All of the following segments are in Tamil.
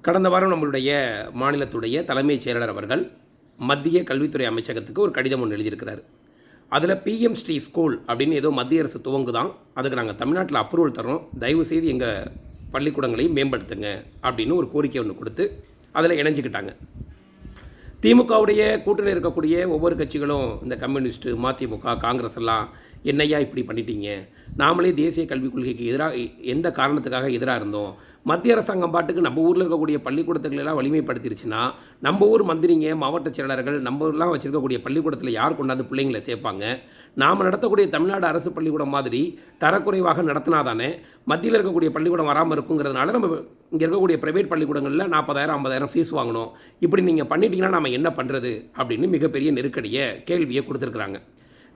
கடந்த வாரம் நம்மளுடைய மாநிலத்துடைய தலைமைச் செயலாளர் அவர்கள் மத்திய கல்வித்துறை அமைச்சகத்துக்கு ஒரு கடிதம் ஒன்று எழுதியிருக்கிறார். அதில் பிஎம் ஸ்ரீ ஸ்கூல் அப்படின்னு ஏதோ மத்திய அரசு துவங்குதான். அதுக்கு நாங்கள் தமிழ்நாட்டில் அப்ரூவல் தரோம் தயவு செய்து எங்கள் பள்ளிக்கூடங்களையும் மேம்படுத்துங்க அப்படின்னு ஒரு கோரிக்கை ஒன்று கொடுத்து அதில் இணைஞ்சிக்கிட்டாங்க. திமுகவுடைய கூட்டணியில் இருக்கக்கூடிய ஒவ்வொரு கட்சிகளும் இந்த கம்யூனிஸ்ட்டு மதிமுக காங்கிரஸ் எல்லாம் என்னையா இப்படி பண்ணிட்டீங்க? நாமளே தேசிய கல்விக் கொள்கைக்கு எதிராக எந்த காரணத்துக்காக எதிராக இருந்தோம்? மத்திய அரசாங்கம் பாட்டுக்கு நம்ம ஊரில் இருக்கக்கூடிய பள்ளிக்கூடத்துகளை எல்லாம் வலிமைப்படுத்திருச்சுன்னா நம்ம ஊர் மந்திரிங்க மாவட்ட செயலாளர்கள் நம்ம ஊர்லாம் வச்சுருக்கக்கூடிய பள்ளிக்கூடத்தில் யார் கொண்டாந்து பிள்ளைங்களை சேர்ப்பாங்க? நாம் நடத்தக்கூடிய தமிழ்நாடு அரசு பள்ளிக்கூடம் மாதிரி தரக்குறைவாக நடத்தினாதானே மத்தியில் இருக்கக்கூடிய பள்ளிக்கூடம் வராமல் இருக்குங்கிறதுனால நம்ம இங்கே இருக்கக்கூடிய ப்ரைவேட் பள்ளிக்கூடங்களில் நாற்பதாயிரம் ஐம்பதாயிரம் ஃபீஸ் வாங்கணும். இப்படி நீங்கள் பண்ணிட்டீங்கன்னா நம்ம என்ன பண்ணுறது அப்படின்னு மிகப்பெரிய நெருக்கடியை கேள்வியை கொடுத்துருக்குறாங்க.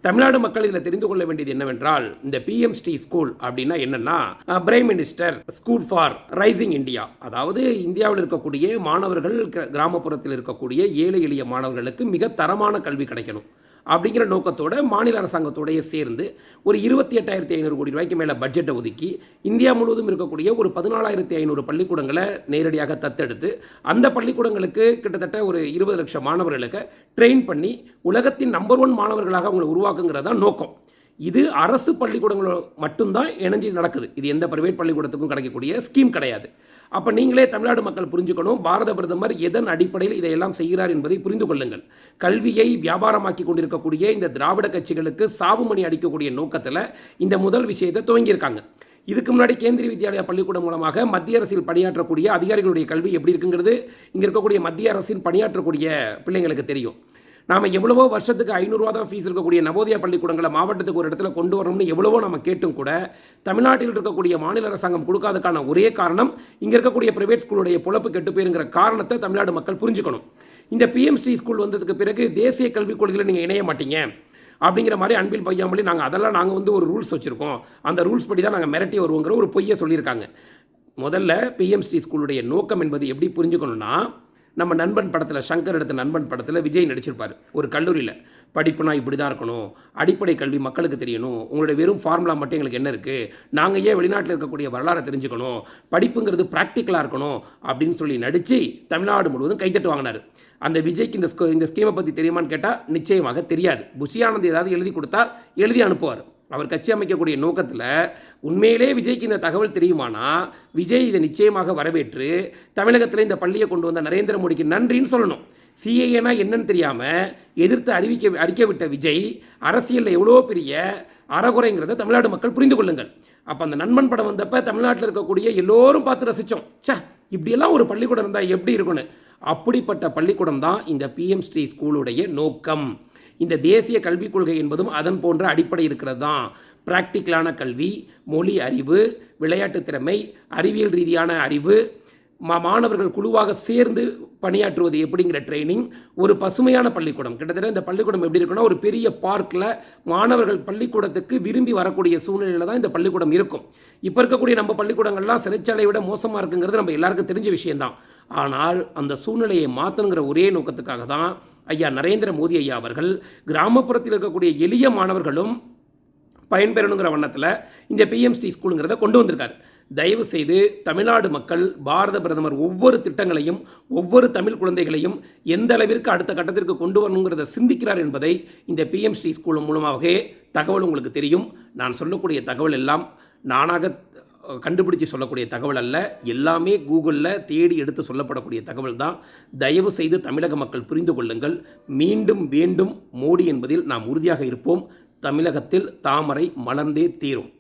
தமிழ்நாடு மக்கள் இதில் தெரிந்து கொள்ள வேண்டியது என்னவென்றால் இந்த பிஎம்ஸ்டி ஸ்கூல் அப்படின்னா என்னன்னா prime minister school for rising India அதாவது இந்தியாவில் இருக்கக்கூடிய மாணவர்கள் கிராமப்புறத்தில் இருக்கக்கூடிய ஏழை எளிய மாணவர்களுக்கு மிக தரமான கல்வி கிடைக்கணும். அப்படிங்கிற நோக்கத்தோட மாநில அரசாங்கத்தோடைய சேர்ந்து ஒரு இருபத்தி எட்டாயிரத்தி ஐநூறு கோடி ரூபாய்க்கு மேலே பட்ஜெட்டை ஒதுக்கி இந்தியா முழுவதும் இருக்கக்கூடிய ஒரு பதினாலாயிரத்தி ஐநூறு பள்ளிக்கூடங்களை நேரடியாக தத்தெடுத்து அந்த பள்ளிக்கூடங்களுக்கு கிட்டத்தட்ட ஒரு இருபது லட்சம் மாணவர்களுக்கு ட்ரெயின் பண்ணி உலகத்தின் நம்பர் ஒன் மாணவர்களாக அவங்களை உருவாக்குங்கிறது தான் நோக்கம். இது அரசு பள்ளிக்கூடங்களோ மட்டும்தான் இணைஞ்சு நடக்குது. இது எந்த பிரைவேட் பள்ளிக்கூடத்துக்கும் கிடைக்கக்கூடிய ஸ்கீம் கிடையாது. அப்போ நீங்களே தமிழ்நாடு மக்கள் புரிஞ்சுக்கணும் பாரத பிரதமர் எதன் அடிப்படையில் இதையெல்லாம் செய்கிறார் என்பதை புரிந்து கொள்ளுங்கள். கல்வியை வியாபாரமாக்கி கொண்டிருக்கக்கூடிய இந்த திராவிட கட்சிகளுக்கு சாவுமணி அடிக்கக்கூடிய நோக்கத்தில் இந்த முதல் விஷயத்தை துவங்கியிருக்காங்க. இதுக்கு முன்னாடி கேந்திரிய வித்யாலயா பள்ளிக்கூடம் மூலமாக மத்திய அரசில் பணியாற்றக்கூடிய அதிகாரிகளுடைய கல்வி எப்படி இருக்குங்கிறது இங்கே இருக்கக்கூடிய மத்திய அரசின் பணியாற்றக்கூடிய பிள்ளைங்களுக்கு தெரியும். நாம் எவ்வளவோ வருஷத்துக்கு ஐநூறுரூவா தான் ஃபீஸ் இருக்கக்கூடிய நவோதயா பள்ளிக்கூடங்களை மாவட்டத்துக்கு ஒரு இடத்துல கொண்டு வரணும்னு எவ்வளவோ நம்ம கேட்டும் கூட தமிழ்நாட்டில் இருக்கக்கூடிய மாநில அரசாங்கம் கொடுக்காதக்கான ஒரே காரணம் இங்கே இருக்கக்கூடிய பிரைவேட் ஸ்கூலுடைய பொழப்பு கெட்டு போயிருங்கிற காரணத்தை தமிழ்நாடு மக்கள் புரிஞ்சுக்கணும். இந்த பிஎம்ஸ்டி ஸ்கூல் வந்ததுக்கு பிறகு தேசிய கல்விக் கொள்கையில் நீங்கள் இணைய மாட்டீங்க. அப்படிங்கிற மாதிரி அன்பில் பையாமொழி நாங்கள் அதெல்லாம் நாங்கள் வந்து ஒரு ரூல்ஸ் வச்சுருக்கோம். அந்த ரூல்ஸ் படி தான் நாங்கள் மிரட்டி வருவோங்கிற ஒரு பொய்யை சொல்லியிருக்காங்க. முதல்ல பிஎம்ஸ்டி ஸ்கூலுடைய நோக்கம் என்பது எப்படி புரிஞ்சுக்கணும்னா நம்ம நண்பன் படத்தில் சங்கர் எடுத்த நண்பன் படத்தில் விஜய் நடிச்சிருப்பார். ஒரு கல்லூரியில். படிப்புனா இப்படி தான் இருக்கணும். அடிப்படை கல்வி மக்களுக்கு தெரியணும். உங்களுடைய வெறும் ஃபார்முலா மட்டும் எங்களுக்கு என்ன இருக்குது நாங்கள் ஏன் வெளிநாட்டில் இருக்கக்கூடிய வரலாறை தெரிஞ்சுக்கணும்? படிப்புங்கிறது ப்ராக்டிக்கலாக இருக்கணும் அப்படின்னு சொல்லி நடித்து தமிழ்நாடு முழுவதும் கைத்தட்டு வாங்கினார். அந்த விஜய்க்கு இந்த ஸ்கோ இந்த ஸ்கீமை பற்றி தெரியுமான்னு கேட்டால் நிச்சயமாக தெரியாது. புஷியானந்த் ஏதாவது எழுதி கொடுத்தா எழுதி அனுப்புவார். அவர் கட்சி அமைக்கக்கூடிய நோக்கத்தில் உண்மையிலே விஜய்க்கு இந்த தகவல் தெரியுமானா? விஜய் இதை நிச்சயமாக வரவேற்று தமிழகத்தில் இந்த பள்ளியை கொண்டு வந்த நரேந்திர மோடிக்கு நன்றின்னு சொல்லணும். சிஏஏனா என்னன்னு தெரியாமல் எதிர்த்து அறிவிக்க அறிக்க விட்ட விஜய் அரசியலில் எவ்வளோ பெரிய அறகுறைங்கிறத தமிழ்நாடு மக்கள் புரிந்து கொள்ளுங்கள். அப்போ அந்த நண்பன் படம் வந்தப்போ தமிழ்நாட்டில் இருக்கக்கூடிய எல்லோரும் பார்த்து ரசித்தோம் சே இப்படியெல்லாம் ஒரு பள்ளிக்கூடம் இருந்தால் எப்படி இருக்கும்னு? அப்படிப்பட்ட பள்ளிக்கூடம் தான் இந்த பிஎம் ஸ்ரீ ஸ்கூலுடைய நோக்கம். இந்த தேசிய கல்விக் கொள்கை என்பதும் அதன் போன்ற அடிப்படை இருக்கிறது தான் ப்ராக்டிக்கலான கல்வி மொழி அறிவு விளையாட்டு திறமை அறிவியல் ரீதியான அறிவு மா மாணவர்கள் குழுவாக சேர்ந்து பணியாற்றுவது எப்படிங்கிற ட்ரைனிங் ஒரு பசுமையான பள்ளிக்கூடம். கிட்டத்தட்ட இந்த பள்ளிக்கூடம் எப்படி இருக்குன்னா ஒரு பெரிய பார்க்கில் மாணவர்கள் பள்ளிக்கூடத்துக்கு விரும்பி வரக்கூடிய சூழ்நிலையில் தான் இந்த பள்ளிக்கூடம் இருக்கும். இப்போ இருக்கக்கூடிய நம்ம பள்ளிக்கூடங்கள்லாம் சிறைச்சாலை விட மோசமாக இருக்குங்கிறது நம்ம எல்லாருக்கும் தெரிஞ்ச விஷயம்தான். ஆனால் அந்த சூழ்நிலையை மாற்றணுங்கிற ஒரே நோக்கத்துக்காக தான் ஐயா நரேந்திர மோடி ஐயா அவர்கள் கிராமப்புறத்தில் இருக்கக்கூடிய எளிய மாணவர்களும் பயன்பெறணுங்கிற வண்ணத்தில் இந்த பிஎம்ஸ்டி ஸ்கூலுங்கிறத கொண்டு வந்திருக்காரு. தயவு செய்து தமிழ்நாடு மக்கள் பாரத பிரதமர் ஒவ்வொரு திட்டங்களையும் ஒவ்வொரு தமிழ் குழந்தைகளையும் எந்த அளவிற்கு அடுத்த கட்டத்திற்கு கொண்டு வரணுங்கிறத சிந்திக்கிறார் என்பதை இந்த பிஎம்ஸ்டி ஸ்கூல் மூலமாகவே தகவல் உங்களுக்கு தெரியும். நான் சொல்லக்கூடிய தகவல் எல்லாம் நானாக கண்டுபிடிச்சு சொல்லக்கூடிய தகவல் அல்ல. எல்லாமே கூகுளில் தேடி எடுத்து சொல்லப்படக்கூடிய தகவல் தான். தயவு செய்து தமிழக மக்கள் புரிந்து கொள்ளுங்கள். மீண்டும் வேண்டும் மோடி என்பதில் நாம் உறுதியாக இருப்போம். தமிழகத்தில் தாமரை மலர்ந்தே தீரும்.